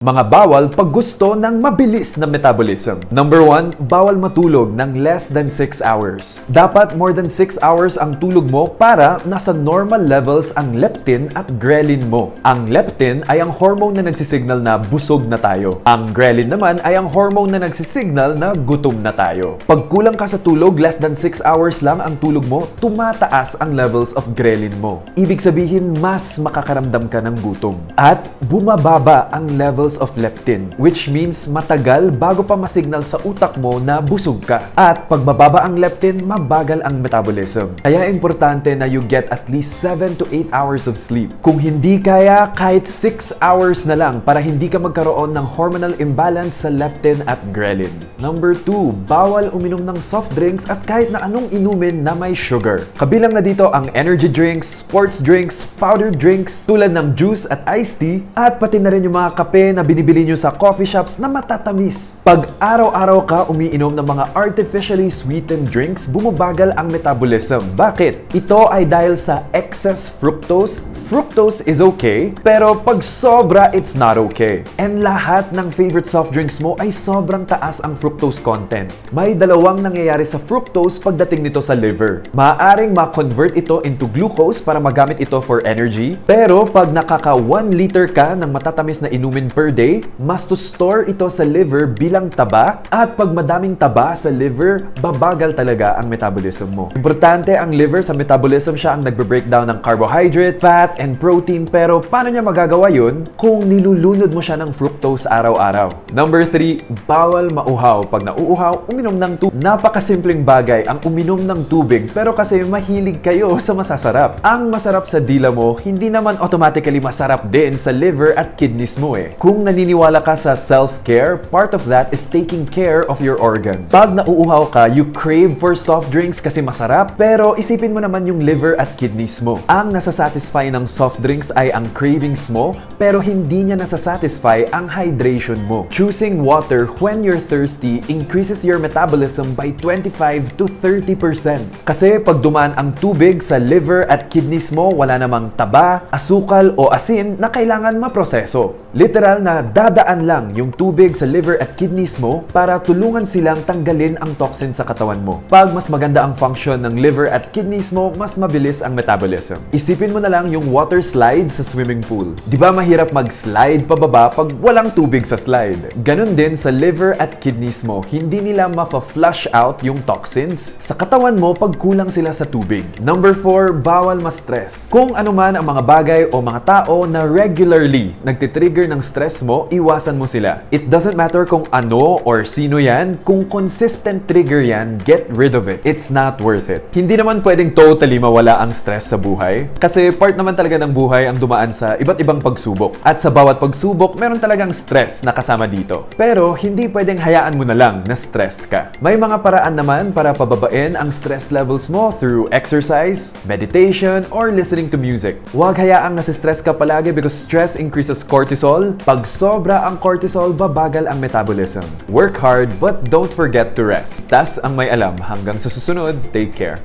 Mga bawal pag gusto ng mabilis na metabolism. Number 1, bawal matulog ng less than 6 hours. Dapat more than 6 hours ang tulog mo para nasa normal levels ang leptin at ghrelin mo. Ang leptin ay ang hormone na nagsisignal na busog na tayo. Ang ghrelin naman ay ang hormone na nagsisignal na gutom na tayo. Pag kulang ka sa tulog, less than 6 hours lang ang tulog mo, tumataas ang levels of ghrelin mo. Ibig sabihin, mas makakaramdam ka ng gutom. At bumababa ang levels of leptin, which means matagal bago pa masignal sa utak mo na busog ka. At pag mababa ang leptin, mabagal ang metabolism. Kaya importante na you get at least 7 to 8 hours of sleep. Kung hindi kaya, kahit 6 hours na lang para hindi ka magkaroon ng hormonal imbalance sa leptin at ghrelin. Number 2, bawal uminom ng soft drinks at kahit na anong inumin na may sugar. Kabilang na dito ang energy drinks, sports drinks, powdered drinks, tulad ng juice at iced tea, at pati na rin yung mga kape na binibili nyo sa coffee shops na matatamis. Pag araw-araw ka umiinom ng mga artificially sweetened drinks, bumabagal ang metabolism. Bakit? Ito ay dahil sa excess fructose. Fructose is okay, pero pag sobra, it's not okay. And lahat ng favorite soft drinks mo ay sobrang taas ang fructose content. May dalawang nangyayari sa fructose pagdating nito sa liver. Maaaring ma-convert ito into glucose para magamit ito for energy, pero pag nakaka 1 liter ka ng matatamis na inumin per day, mas to store ito sa liver bilang taba at pag madaming taba sa liver, babagal talaga ang metabolism mo. Importante ang liver sa metabolism siya ang nagbe-breakdown ng carbohydrate, fat, and protein pero paano niya magagawa yun kung nilulunod mo siya ng fructose araw-araw? Number 3, bawal mauhaw. Pag nauuhaw, uminom ng tubig. Napakasimpleng bagay ang uminom ng tubig pero kasi mahilig kayo sa masasarap. Ang masarap sa dila mo, hindi naman automatically masarap din sa liver at kidneys mo eh. Kung naniniwala ka sa self-care, part of that is taking care of your organs. Pag nauuhaw ka, you crave for soft drinks kasi masarap, pero isipin mo naman yung liver at kidneys mo. Ang nasasatisfy ng soft drinks ay ang cravings mo, pero hindi niya nasasatisfy ang hydration mo. Choosing water when you're thirsty increases your metabolism by 25 to 30%. Kasi pag dumaan ang tubig sa liver at kidneys mo, wala namang taba, asukal o asin na kailangan maproseso. Literal na dadaan lang yung tubig sa liver at kidneys mo para tulungan silang tanggalin ang toxin sa katawan mo. Pag mas maganda ang function ng liver at kidneys mo, mas mabilis ang metabolism. Isipin mo na lang yung water slide sa swimming pool. Di ba mahirap mag-slide pababa pag walang tubig sa slide? Ganon din sa liver at kidneys mo, hindi nila mafa-flush out yung toxins sa katawan mo pag kulang sila sa tubig. Number 4, bawal ma-stress. Kung ano man ang mga bagay o mga tao na regularly nagtitrigger ng stress mo, iwasan mo sila. It doesn't matter kung ano or sino yan, kung consistent trigger yan, get rid of it. It's not worth it. Hindi naman pwedeng totally mawala ang stress sa buhay. Kasi part naman talaga ng buhay ang dumaan sa iba't ibang pagsubok. At sa bawat pagsubok, meron talagang stress na kasama dito. Pero hindi pwedeng hayaan mo na lang na stressed ka. May mga paraan naman para pababain ang stress levels mo through exercise, meditation, or listening to music. Huwag hayaang nasistress ka palagi because stress increases cortisol. Pag sobra ang cortisol, babagal ang metabolism. Work hard but don't forget to rest. Tas ang may alam. Hanggang sa susunod, take care.